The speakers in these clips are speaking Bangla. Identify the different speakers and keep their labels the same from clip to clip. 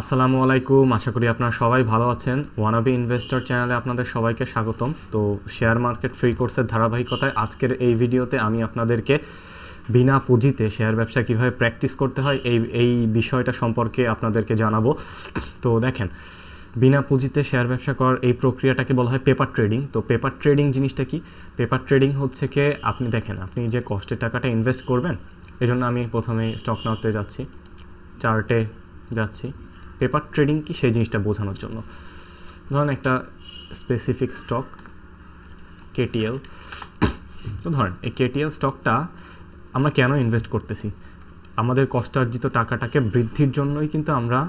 Speaker 1: আসসালামু আলাইকুম, আশা করি আপনারা সবাই ভালো আছেন। ওয়ান ওয়ানাবি ইনভেস্টর চ্যানেলে আপনাদের সবাইকে স্বাগতম। তো শেয়ার মার্কেট ফ্রি কোর্সের ধারাবাহিকতায় আজকের এই ভিডিওতে আমি আপনাদেরকে বিনা পুঁজিতে শেয়ার ব্যবসা কীভাবে প্র্যাকটিস করতে হয় এই এই বিষয়টা সম্পর্কে আপনাদেরকে জানাব। তো দেখেন, বিনা পুঁজিতে শেয়ার ব্যবসা করার এই প্রক্রিয়াটাকে বলা হয় পেপার ট্রেডিং তো পেপার ট্রেডিং জিনিসটা কি? পেপার ট্রেডিং হচ্ছে কি, আপনি দেখেন, আপনি যে কষ্টের টাকাটা ইনভেস্ট করবেন, এজন্য আমি প্রথমে স্টক নাওতে যাচ্ছি চার্টে যাচ্ছি। পেপার ট্রেডিং কি সেই জিনিসটা বোঝানোর জন্য। ধরেন একটা স্পেসিফিক স্টক কেটিএল তো ধরেন, এই কেটিএল স্টকটা আমরা কেন ইনভেস্ট করতেছি? আমাদের কষ্টার্জিত টাকাটাকে বৃদ্ধির জন্যই কিন্তু আমরা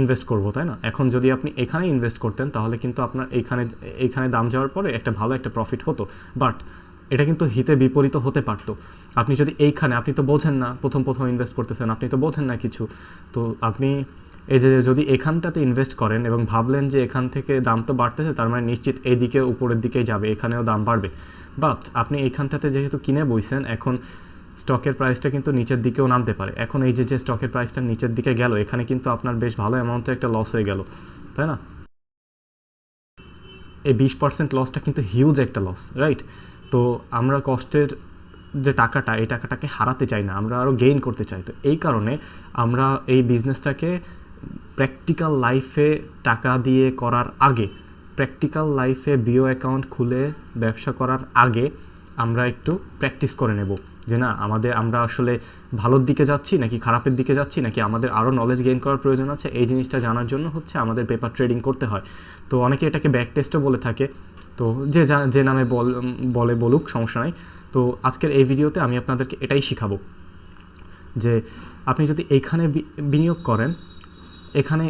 Speaker 1: ইনভেস্ট করব, তাই না? এখন যদি আপনি এখানে ইনভেস্ট করতেন, তাহলে কিন্তু আপনার এইখানে এইখানে দাম যাওয়ার পরে একটা ভালো একটা প্রফিট হতো। বাট এটা কিন্তু হিতে বিপরীত হতে পারতো। আপনি যদি এইখানে, আপনি তো বোঝেন না, প্রথম প্রথম ইনভেস্ট করতেছেন, আপনি তো বোঝেন না কিছু। তো আপনি এই যে যদি এখানটাতে ইনভেস্ট করেন এবং ভাবলেন যে এখান থেকে দাম তো বাড়তেছে, তার মানে নিশ্চিত এইদিকে উপরের দিকেই যাবে, এখানেও দাম বাড়বে। বাট আপনি এইখানটাতে যেহেতু কিনে বইছেন, এখন স্টকের প্রাইসটা কিন্তু নিচের দিকেও নামতে পারে। এখন এই যে যে স্টকের প্রাইসটা নিচের দিকে গেল, এখানে কিন্তু আপনার বেশ ভালো অ্যামাউন্টে একটা লস হয়ে গেল, তাই না? এই বিশ পার্সেন্ট লসটা কিন্তু হিউজ একটা লস রাইট তো আমরা কষ্টের যে টাকাটা, এই টাকাটাকে হারাতে চাই না, আমরা আরও গেইন করতে চাই। তো এই কারণে আমরা এই বিজনেসটাকে প্র্যাকটিক্যাল লাইফে টাকা দিয়ে করার আগে প্র্যাকটিক্যাল লাইফে বিও অ্যাকাউন্ট খুলে ব্যবসা করার আগে আমরা একটু প্র্যাকটিস করে নেব। যে না, আমাদের আমরা আসলে ভালোর দিকে যাচ্ছি নাকি খারাপের দিকে যাচ্ছি, নাকি আমাদের আরও নলেজ গেইন করার প্রয়োজন আছে? এই জিনিসটা জানার জন্য হচ্ছে আমাদের পেপার ট্রেডিং করতে হয়। তো অনেকে এটাকে ব্যাক টেস্টও বলে থাকে। তো যে যা নামে বল, বলে বলুক, সমস্যা নাই। তো আজকের এই ভিডিওতে আমি আপনাদেরকে এটাই শিখাবো। যে আপনি যদি এইখানে বিনিয়োগ করেন এখানে,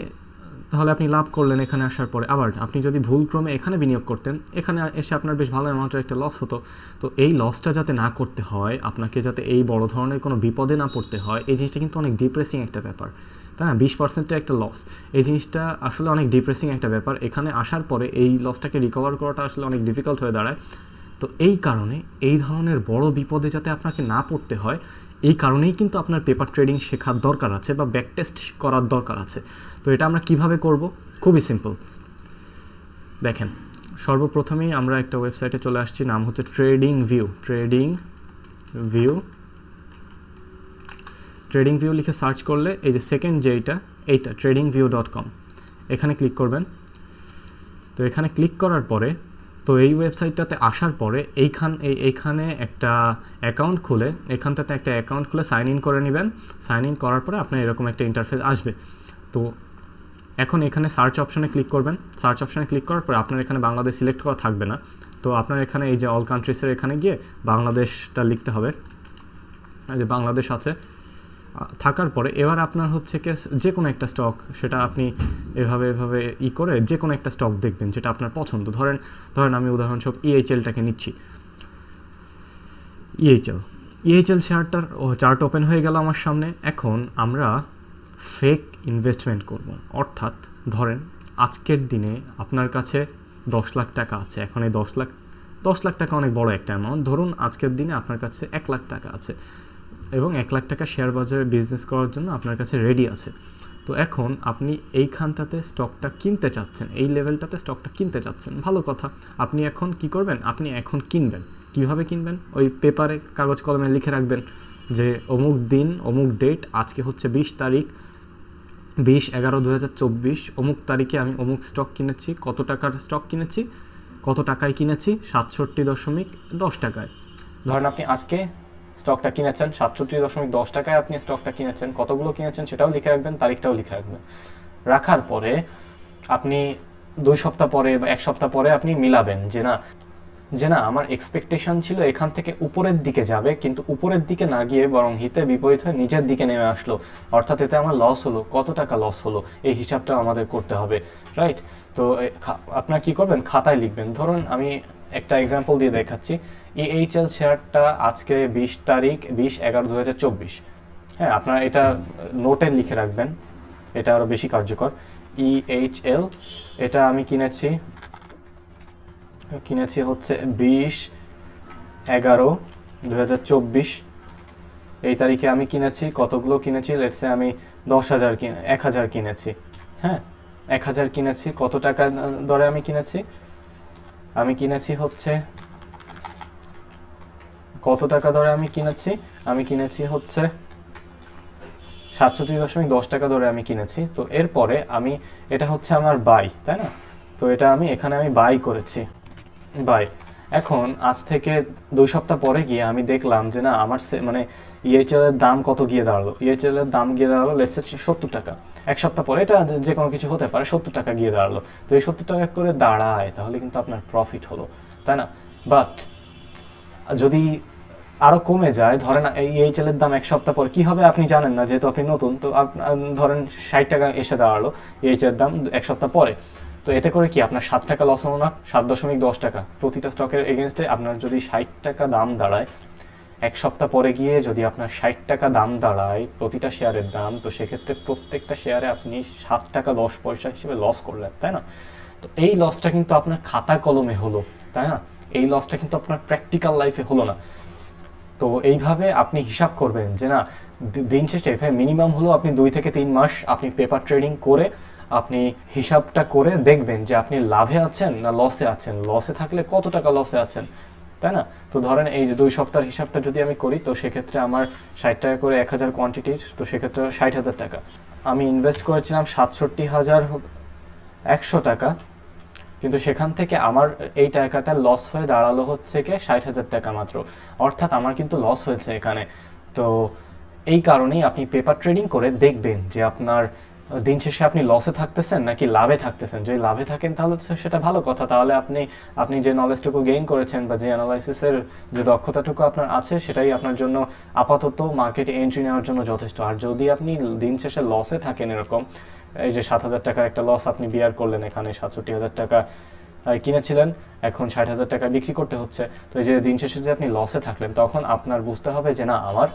Speaker 1: তাহলে আপনি লাভ করলেন এখানে আসার পরে। আবার আপনি যদি ভুলক্রমে এখানে বিনিয়োগ করতেন, এখানে এসে আপনার বেশ ভালো অ্যামাউন্টের একটা লস হতো। তো এই লসটা যাতে না করতে হয়, আপনাকে যাতে এই বড় ধরনের কোনো বিপদে না পড়তে হয়, এই জিনিসটা কিন্তু অনেক ডিপ্রেসিং একটা ব্যাপার। তাই না? বিশ পার্সেন্টের একটা লস এই জিনিসটা আসলে অনেক ডিপ্রেসিং একটা ব্যাপার। এখানে আসার পরে এই লসটাকে রিকভার করাটা আসলে অনেক ডিফিকাল্ট হয়ে দাঁড়ায়। তো এই কারণে এই ধরনের বড় বিপদে যাতে আপনাকে না পড়তে হয় এই কারণেই কিন্তু আপনার পেপার ট্রেডিং শেখার দরকার আছে বা ব্যাক টেস্ট করার দরকার আছে। তো এটা আমরা কীভাবে করব? খুবই সিম্পল দেখেন, সর্বপ্রথমেই আমরা একটা ওয়েবসাইটে চলে আসছি, নাম হচ্ছে trading view trading view trading view লিখে সার্চ করলে এই যে সেকেন্ড যেইটা এইটা ট্রেডিং ভিউ ডট কম এখানে ক্লিক করবেন। তো এখানে ক্লিক করার পরে তো এই ওয়েবসাইটটাতে আসার পরে এইখান এই এইখানে একটা অ্যাকাউন্ট খুলে এখানটাতে একটা অ্যাকাউন্ট খুলে সাইন ইন করে নেবেন। সাইন ইন করার পরে আপনার এরকম একটা ইন্টারফেস আসবে। তো এখন এখানে সার্চ অপশনে ক্লিক করবেন। সার্চ অপশনে ক্লিক করার পরে আপনার এখানে বাংলাদেশ সিলেক্ট করা থাকবে না। তো আপনার এখানে এই যে অল কান্ট্রিসের এখানে গিয়ে বাংলাদেশটা লিখতে হবে। যে বাংলাদেশ আছে থাকার পরে এবার আপনার হচ্ছে কি যে কোনো একটা স্টক সেটা আপনি এভাবে এভাবে ই করে যে কোনো একটা স্টক দেখবেন যেটা আপনার পছন্দ। ধরেন ধরেন আমি উদাহরণস্বরূপ E ইএইচএলটাকে নিচ্ছি। ইএইচএল ইএইচএল শেয়ারটার চার্ট ওপেন হয়ে গেল আমার সামনে। এখন আমরা ফেক ইনভেস্টমেন্ট করব। অর্থাৎ ধরেন আজকের দিনে আপনার কাছে দশ লাখ টাকা আছে। এখন এই দশ লাখ দশ লাখ টাকা অনেক বড় একটা অ্যামাউন্ট ধরুন আজকের দিনে আপনার কাছে এক লাখ টাকা আছে। এবং এক লাখ টাকা শেয়ার বাজারে বিজনেস করার জন্য আপনার কাছে রেডি আছে। তো এখন আপনি এইখানটাতে স্টকটা কিনতে চাচ্ছেন, এই লেভেলটাতে স্টকটা কিনতে চাচ্ছেন, ভালো কথা। আপনি এখন কি করবেন? আপনি এখন কিনবেন। কীভাবে কিনবেন? ওই পেপারে কাগজ কলমে লিখে রাখবেন যে অমুক দিন, অমুক ডেট আজকে হচ্ছে বিশ তারিখ, বিশ এগারো দু হাজার চব্বিশ, অমুক তারিখে আমি অমুক স্টক কিনেছি, কত টাকার স্টক কিনেছি, কত টাকায় কিনেছি, সাতষট্টি দশমিক দশ টাকায়। ধরেন আপনি আজকে স্টকটা কিনেছেন, সাতষট্টি দশমিক দশ টাকায় আপনি স্টকটা কিনেছেন, কতগুলো কিনেছেন সেটাও লিখে রাখবেন, তারিখটাও লিখে রাখবেন। রাখার পরে আপনি দুই সপ্তাহ পরে বা এক সপ্তাহ পরে আপনি মিলাবেন যে না যে না, আমার এক্সপেকটেশন ছিল এখান থেকে উপরের দিকে যাবে, কিন্তু উপরের দিকে না গিয়ে বরং হিতে বিপরীত হয়ে নিচের দিকে নেমে আসলো। অর্থাৎ এতে আমার লস হলো, কত টাকা লস হলো, এই হিসাবটা আমাদের করতে হবে রাইট তো আপনার কি করবেন? খাতায় লিখবেন। ধরুন আমি একটা এক্সাম্পল দিয়ে দেখাচ্ছি। ইএইচএল শেয়ারটা আজকে বিশ তারিখ, বিশ এগারো দু হাজার চব্বিশ। হ্যাঁ আপনারা এটা নোটে লিখে রাখবেন, এটা আরও বেশি কার্যকর। ইএইচএল এটা আমি কিনেছি কিনেছি হচ্ছে বিশ এগারো দু হাজার চব্বিশ। এই তারিখে আমি কিনেছি, কতগুলো কিনেছি? লেটসে আমি দশ হাজার কিনে, এক হাজার কিনেছি। হ্যাঁ এক হাজার কিনেছি, কত টাকা দরে আমি কিনেছি? আমি কিনেছি হচ্ছে কত টাকা দরে আমি কিনেছি? আমি কিনেছি হচ্ছে সাতষট্টি দশমিক দশ টাকা দরে আমি কিনেছি। তো এরপরে আমি, এটা হচ্ছে আমার বাই তাই না? তো এটা আমি, এখানে আমি বাই করেছি। বাই এখন আজ থেকে দুই সপ্তাহ পরে গিয়ে আমি দেখলাম যে না, আমার মানে ইএইচএল এর দাম কত গিয়ে দাঁড়াল? ইএইচএল এর দাম গিয়ে দাঁড়াল লেটসে সত্তর টাকা। এক সপ্তাহ পরে এটা যে কোনো কিছু হতে পারে, সত্তর টাকা গিয়ে দাঁড়াল। তো এই সত্তর টাকা করে দাঁড়ায়, তাহলে কিন্তু আপনার প্রফিট হলো, তাই না? বাট যদি আরও কমে যায়। ধরেন এই এর দাম এক সপ্তাহ পর, কি হবে আপনি জানেন না, যেহেতু আপনি নতুন, তো ধরেন ষাট টাকা এসে দাঁড়াল এইচএল এর দাম এক সপ্তাহ পরে। তো এতে করে কি আপনার সাত টাকা লস হলো না? সাত দশমিক দশ টাকা। প্রতিটা স্টকের এগেনস্টে আপনার যদি ষাট টাকা দাম দাঁড়ায়, এক সপ্তাহ পরে গিয়ে যদি আপনার ষাট টাকা দাম দাঁড়ায় প্রতিটা শেয়ারের দাম, তো সেক্ষেত্রে প্রত্যেকটা শেয়ারে আপনি সাত টাকা দশ পয়সা হিসেবে লস করলেন, তাই না? তো এই লসটা কিন্তু আপনার খাতা কলমে হলো, তাই না? এই লসটা কিন্তু আপনার প্র্যাকটিক্যাল লাইফে হলো না। তো এইভাবে আপনি হিসাব করবেন যে না দিন শেষে মিনিমাম হলো আপনি দুই থেকে তিন মাস আপনি পেপার ট্রেডিং করে আপনি হিসাবটা করে দেখবেন যে আপনি লাভে আছেন না লসে আছেন। লসে থাকলে কত টাকা লসে আছেন, তাই না? তো ধরেন এই যে দুই সপ্তাহের হিসাবটা যদি আমি করি, তো সেক্ষেত্রে আমার ষাট টাকা করে এক হাজার কোয়ান্টিটির তো সেক্ষেত্রে ষাট হাজার টাকা। আমি ইনভেস্ট করেছিলাম সাতষট্টি হাজার একশো টাকা কিন্তু সেখান থেকে আমার এই টাকাটা লস হয়ে দাঁড়াল হচ্ছে কি ষাট হাজার টাকা মাত্র। অর্থাৎ আমার কিন্তু লস হয়েছে এখানে। তো এই কারণেই আপনি পেপার ট্রেডিং করে দেখবেন যে আপনার দিন শেষে আপনি লসে থাকতেছেন নাকি লাভে থাকতেছেন? যদি লাভে থাকেন তাহলে সেটা ভালো কথা। তাহলে আপনি আপনি যে নলেজটুকু গেইন করেছেন বা যে অ্যানালাইসিসের যে দক্ষতাটুকু আপনার আছে, সেটাই আপনার জন্য আপাতত মার্কেটে এন্ট্রি নেওয়ার জন্য যথেষ্ট। আর যদি আপনি দিন শেষে লসে থাকেন এরকম, এই যে সাত হাজার টাকার একটা লস আপনি বিয়ার করলেন এখানে, সাতষট্টি হাজার টাকা কিনেছিলেন, এখন ষাট হাজার টাকা বিক্রি করতে হচ্ছে। তো এই যে দিন শেষে যে আপনি লসে থাকলেন, তখন আপনার বুঝতে হবে যে না, আমার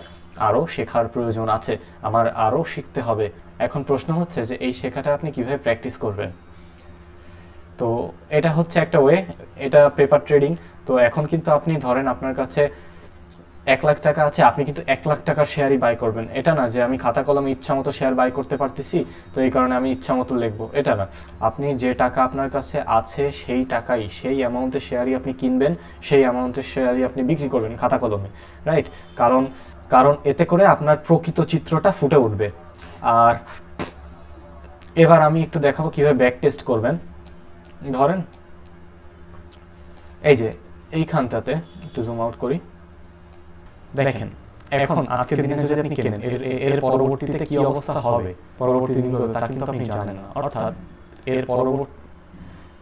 Speaker 1: আরও শেখার প্রয়োজন আছে, আমার আরও শিখতে হবে। এখন প্রশ্ন হচ্ছে যে এই শেখাটা আপনি কীভাবে প্র্যাকটিস করবেন? তো এটা হচ্ছে একটা ওয়ে এটা পেপার ট্রেডিং তো এখন কিন্তু আপনি ধরেন আপনার কাছে এক লাখ টাকা আছে, আপনি কিন্তু এক লাখ টাকার শেয়ারই বাই করবেন। এটা না যে আমি খাতা কলমে ইচ্ছা মতো শেয়ার বাই করতে পারতেছি, তো এই কারণে আমি ইচ্ছা মতো লিখব। এটা না। আপনি যে টাকা আপনার কাছে আছে, সেই টাকাই, সেই অ্যামাউন্টের শেয়ারই আপনি কিনবেন, সেই অ্যামাউন্টের শেয়ারই আপনি বিক্রি করবেন খাতা কলমে রাইট কারণ কারণ এতে করে আপনার প্রকৃত চিত্রটা ফুটে উঠবে। আর এবার আমি একটু দেখাবো কীভাবে ব্যাক টেস্ট করবেন। ধরেন এই যে এইখানটাতে একটু জুম আউট করি। দেখেন এখন আজকের দিনে যদি আপনি কেনেন এর পরবর্তীতে কি অবস্থা হবে? পরবর্তী দিনগুলো তা কিন্তু আপনি জানেন না। অর্থাৎ এর পরবর্তী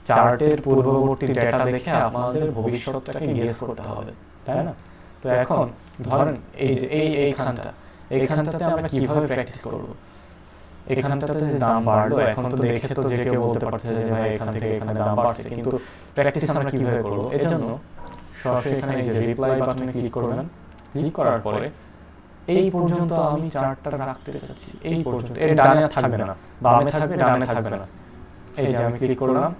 Speaker 1: চার্টের পূর্ববর্তী ডেটা দেখে আমাদের ভবিষ্যৎটাকে গেস করতে হবে তাই না? তো এখন ধরেন এই যে এই এইখানটা, এইখানটাতে আমরা কীভাবে প্র্যাকটিস করব? এখানটাতে যে দাম বাড়লো, এখন তো দেখে তো যে কেউ বলতে পারছে যে, ভাই, এখান থেকে এখানে দাম বাড়ছে। কিন্তু প্র্যাকটিস আমরা কীভাবে করব? জন্য সরাসরি এখানে এই যে রিপ্লাই বাটনে ক্লিক করবেন। ক্লিক করার পরে এই পর্যন্ত আমি চার্টটা রাখতে চাচ্ছি। এই পর্যন্ত। এর ডানে থাকবে না। বামে থাকবে, ডানে থাকবে না। এই যে আমি ক্লিক করলাম।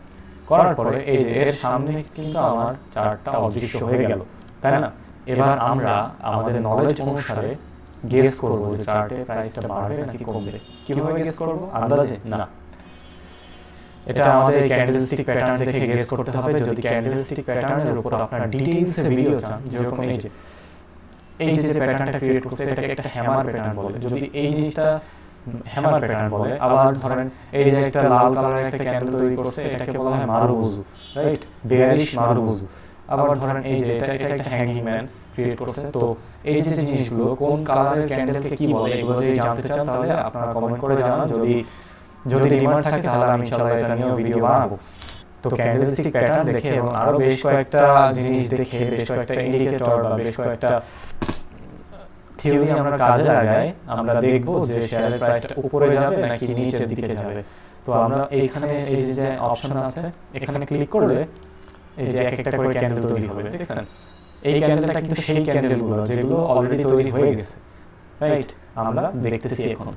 Speaker 1: করার পরে এই যে এর সামনে কিন্তু আমার চার্টটা অদৃশ্য হয়ে গেল। তাই না? এবার আমরা আমাদের নলেজ অনুসারে গেস করব যে চার্টে প্রাইসটা বাড়বে নাকি কমবে। কীভাবে গেস করব? আন্দাজে? না। এটা আমাদের ক্যান্ডেলস্টিক প্যাটার্ন দেখে গেস করতে হবে। যদি ক্যান্ডেলস্টিক প্যাটার্নের উপর আপনার ডিটেইলসে ভিডিও চান, যেরকম এই যে এই যে যে প্যাটার্নটা ক্রিয়েট করছে, এটাকে একটা হ্যামার প্যাটার্ন বলে। যদি এই জিনিসটা হ্যামার প্যাটার্ন বলে, আবার ধরেন এই যে একটা লাল কালারের একটা ক্যান্ডেল তৈরি করছে, এটাকে বলা হয় মারুবুজু রাইট বেয়ারিশ মারুবুজু। আবার ধরেন এই যে এটা এটা একটা হ্যাঙ্গিং ম্যান ক্রিয়েট করছে। তো এই যে যে জিনিসগুলো, কোন কালারের ক্যান্ডেলকে কি বলে, এগুলো যদি জানতে চান, তাহলে আপনারা কমেন্ট করে জানান। যদি যদি ডিমান্ড থাকে, তাহলে আমি ইনশাআল্লাহ এটা নিয়েও ভিডিও বানাবো। তো ক্যান্ডেলস্টিক প্যাটার্ন দেখে এবং আরও বেশ কয়েকটা জিনিস দেখে, বেশ কয়েকটা ইন্ডিকেটর বা বেশ কয়েকটা থিওরি আমরা কাজে লাগাই, আমরা দেখব যে শেয়ারের প্রাইসটা উপরে যাবে নাকি নিচের দিকে যাবে। তো আমরা এইখানে, এই যে অপশন আছে, এখানে ক্লিক করলে এই যে এক একটা করে ক্যান্ডেল তৈরি হবে দেখছেন? এই ক্যান্ডেলটা কিন্তু সেই ক্যান্ডেলগুলো যেগুলো অলরেডি তৈরি হয়ে গেছে। রাইট আমরা দেখতেছি এখন।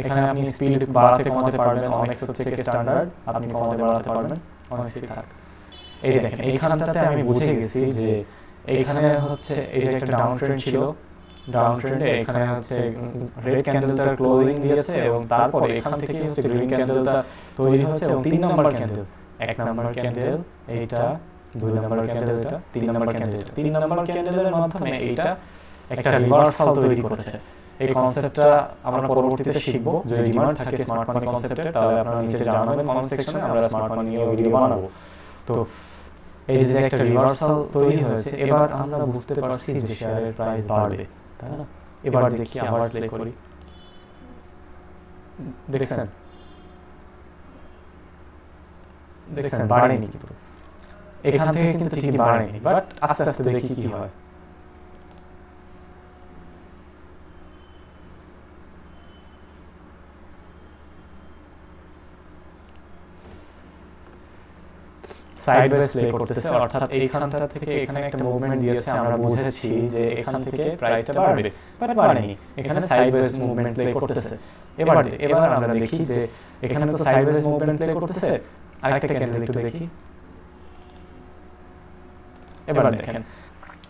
Speaker 1: এখানে আপনি স্পিড বাড়াতে কমাতে পারবেন অনেক হচ্ছে কি স্ট্যান্ডার্ড আপনি কমাতে বাড়াতে পারবেন অনেক থাক। এই দেখেন এইখানটাতে আমি বুঝে গেছি যে এইখানে হচ্ছে এই যে একটা ডাউন ট্রেন্ড ছিল। ডাউন ট্রেন্ডে এখানে হচ্ছে রেড ক্যান্ডেলটা ক্লোজিং দিয়েছে এবং তারপরে এখান থেকে হচ্ছে গ্রিন ক্যান্ডেলটা তৈরি হয়েছে এবং তিন নাম্বার ক্যান্ডেল এক নাম্বার ক্যান্ডেল এইটা দুই নাম্বার ক্যান্ডেল এটা তিন নাম্বার ক্যান্ডেল এটা তিন নাম্বার ক্যান্ডেলের মাধ্যমে এইটা একটা রিভার্সাল তৈরি করেছে। এই কনসেপ্টটা আমরা পরবর্তীতে শিখব। যদি ডিমান্ড থাকে স্মার্ট মানি কনসেপ্টের তাহলে আপনারা নিচে জানাবেন কমেন্ট সেকশনে আমরা স্মার্ট মানি নিয়ে ভিডিও বানাবো। তো এই যে একটা রিভার্সাল তৈরি হয়েছে এবার আমরা বুঝতে পারছি যে শেয়ারের প্রাইস বাড়বে তাই না? এবার দেখি আবার প্লে করি। দেখছেন? দেখছেন বাড়েনি কিন্তু। এখান থেকে কিন্তু ঠিকই বাড়েনি বাট আস্তে আস্তে দেখি কি হয়। সাইড ওয়েজ প্লে করতেছে অর্থাৎ এইখানটা থেকে এখানে একটা মুভমেন্ট দিয়েছে আমরা বুঝেছি যে এখান থেকে প্রাইসটা বাড়বে বাট বাড়েনি। এখানে সাইড ওয়েজ মুভমেন্ট প্লে করতেছে। এবার এবার আমরা দেখি যে এখানে তো সাইড ওয়েজ মুভমেন্ট প্লে করতেছে আরেকটা ক্যান্ডেল একটু দেখি। এবার দেখেন।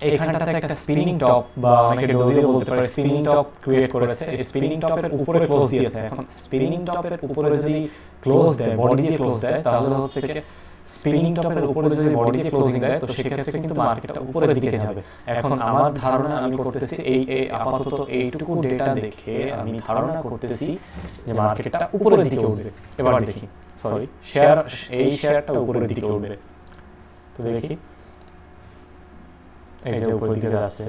Speaker 1: এইখানটাতে একটা স্পিনিং টপ বা অনেকে ডোজি বলতে পারে স্পিনিং টপ ক্রিয়েট করেছে। এই স্পিনিং টপের উপরে ক্লোজ দিয়েছে। এখন স্পিনিং টপের উপরে যদি ক্লোজ দেয় বডি দিয়ে ক্লোজ দেয় তাহলে হচ্ছে কি স্পিনিং টপের উপরে যদি বডি দিয়ে ক্লোজিং দেয় তো সেক্ষেত্রে কিন্তু মার্কেটটা উপরের দিকে যাবে। এখন আমার ধারণা আমি করতেছি এই এই আপাতত এইটুকু ডেটা দেখে আমি ধারণা করতেছি যে মার্কেটটা উপরের দিকে উঠবে। এবার দেখি। সরি শেয়ার এই শেয়ারটা উপরের দিকে উঠবে। তো দেখি। এই যে উপরের দিকে যাচ্ছে।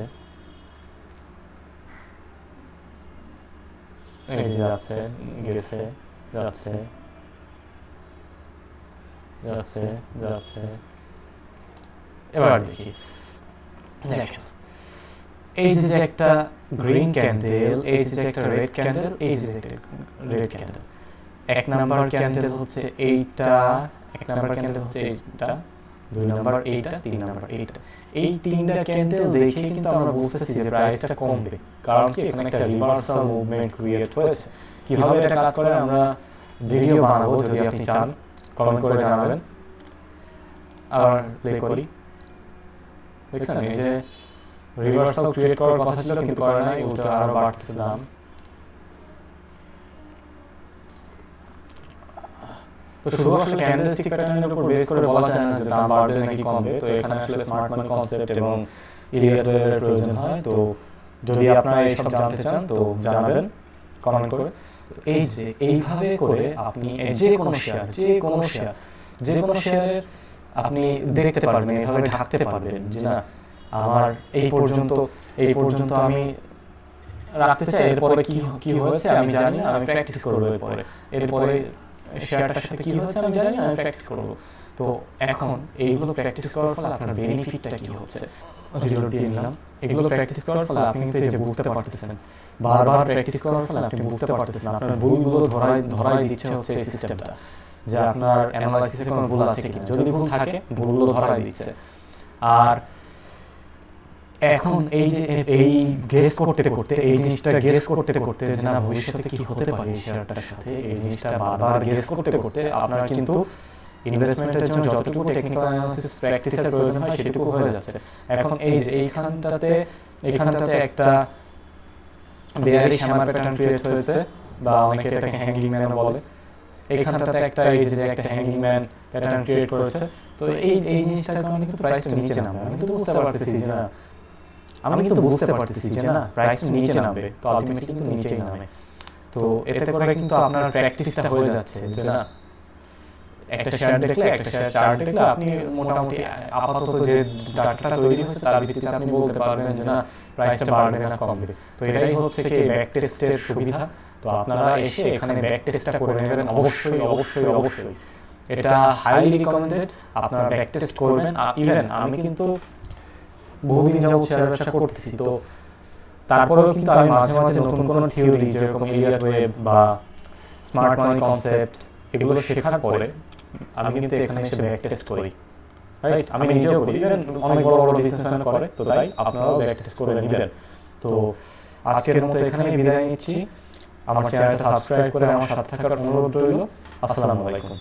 Speaker 1: এই যে যাচ্ছে গেছে যাচ্ছে। যাচ্ছে যাচ্ছে। এবার দেখি। দেখেন। এই যে একটা গ্রিন ক্যান্ডেল এই যে একটা রেড ক্যান্ডেল এই যে একটা রেড ক্যান্ডেল এক নাম্বার ক্যান্ডেল হচ্ছে এইটা, এক নাম্বার ক্যান্ডেল হচ্ছে এইটা, দুই নাম্বার এইটা, তিন নাম্বার এইটা। এই তিনটা ক্যান্ডেল দেখে কিন্তু আমরা বুঝতেছি যে প্রাইসটা কমবে। কারণ কি? এখানে একটা রিভার্সাল মুভমেন্ট ক্রিয়েট হয়েছে। কীভাবে এটা কাজ করে? আমরা ভিডিও বানাবো যদি আপনি চান। কমেন্ট করে জানাবেন। আবার প্লে করি। দেখছেন, এই যে রিভার্সাল ক্রিয়েট করার কথা ছিল, কিন্তু করে নাই, উল্টো আরও বাড়তেছে দাম। তো শুধু আসলে ক্যান্ডেলস্টিক প্যাটার্নের উপর বেস করে বলা যায় না যে দাম বাড়বে নাকি কমবে, তো এখানে আসলে স্মার্ট মানি কনসেপ্ট এবং ইলিয়ারের প্রয়োজন হয়। তো যদি আপনারা এইসব জানতে চান, তো জানাবেন কমেন্ট করে। এই যে, এইভাবে করে আপনি যে কোনো শেয়ার যে কোনো শেয়ার যে কোনো শেয়ারের আপনি দেখতে পারবেন, এইভাবে ঢাকতে পারবেন, যে না, আমার এই পর্যন্ত এই পর্যন্ত আমি রাখতে চাই, এরপরে কি কি হয়েছে আমি জানি আমি প্র্যাকটিস করব এরপরে। এরপরে শেয়ারটার সাথে কি হয়েছে আমি জানি আমি প্র্যাকটিস করব। তো এখন এইগুলো প্র্যাকটিস করার ফলে আপনার বেনিফিটটা কি হচ্ছে? ভিডিওটা দিয়ে নিলাম। এগুলো প্র্যাকটিস করার ফলে আপনি কিন্তু যে বুঝতে পারতেছেন, বারবার প্র্যাকটিস করার ফলে আপনি বুঝতে পারতেছেন আপনার ভুলগুলো ধরাই ধরাই দিচ্ছে হচ্ছে এই সিস্টেমটা যে আপনার অ্যানালাইসিসে কোনো ভুল আছে কি? যদি ভুল থাকে, ভুলগুলো ধরাই দিচ্ছে। আর এখন এই যে, এই গেস করতে করতে, এই জিনিসটা গেস করতে করতে যে না, ভবিষ্যতে কি হতে পারে এই শেয়ারটার সাথে, এই জিনিসটা বারবার গেস করতে করতে আপনার কিন্তু ইনভেস্টমেন্টের জন্য যতটুকু টেকনিক্যাল অ্যানালিসিস প্র্যাকটিসের প্রয়োজন হয় সেটুকু হয়ে যাচ্ছে। এখন এই যে, এইখানটাতে এইখানটাতে একটা বেয়ারি শ্যামার প্যাটার্ন ক্রিয়েট হয়েছে, বা অনেকে এটাকে হ্যাঙ্গিং ম্যানও বলে। এইখানটাতে একটা, এই যে, একটা হ্যাঙ্গিং ম্যান প্যাটার্ন ক্রিয়েট করেছে। তো এই এই জিনিসটার কারণে কিন্তু প্রাইসটা নিচে নামে আমি কিন্তু বুঝতে পারতেছি যে না আমি কিন্তু বুঝতে পারতেছি যে না প্রাইসটা নিচে নামবে তো আলটিমেটলি কিন্তু নিচেই নামে তো এতে করে কিন্তু আপনার প্র্যাকটিসটা হয়ে যাচ্ছে যে না একটা শেয়ার দেখলে একটা শেয়ার চার্ট দেখলে আপনি মোটামুটি আপাতত যে ডাটাটা তৈরি হয়েছে তার ভিত্তিতে আপনি বলতে পারবেন যে না প্রাইসটা বাড়বে না কমবে। তো এটাই হচ্ছে কি ব্যাক টেস্টের সুবিধা? তো আপনারা এসে এখানে ব্যাক টেস্টটা করে নেবেন। অবশ্যই অবশ্যই অবশ্যই এটা হাইলি রিকমেন্ডেড আপনারা ব্যাক টেস্ট করবেন ইভেন আমি কিন্তু বহুদিন যাবত শেয়ার ব্যবসা করতেছি। তো তারপরেও কিন্তু আমি মাঝে মাঝে নতুন কোনো থিওরি যেরকম এলিয়ার ওয়েব বা স্মার্ট মানি কনসেপ্ট এগুলো শেখার পরে আমি কিন্তু এখানে এসে ব্যাক টেস্ট করি। রাইট আমি নিজেও করি। ইভেন অনেক বড় বড় বিজনেসম্যান করে, তো তাই আপনারাও ব্যাক টেস্ট করে নেবেন। তো আজকের মতো এখানে বিদায় নিচ্ছি। আমার চ্যানেলটা সাবস্ক্রাইব করে আমার সাথে থাকার অনুরোধ রইল। আসসালামু আলাইকুম।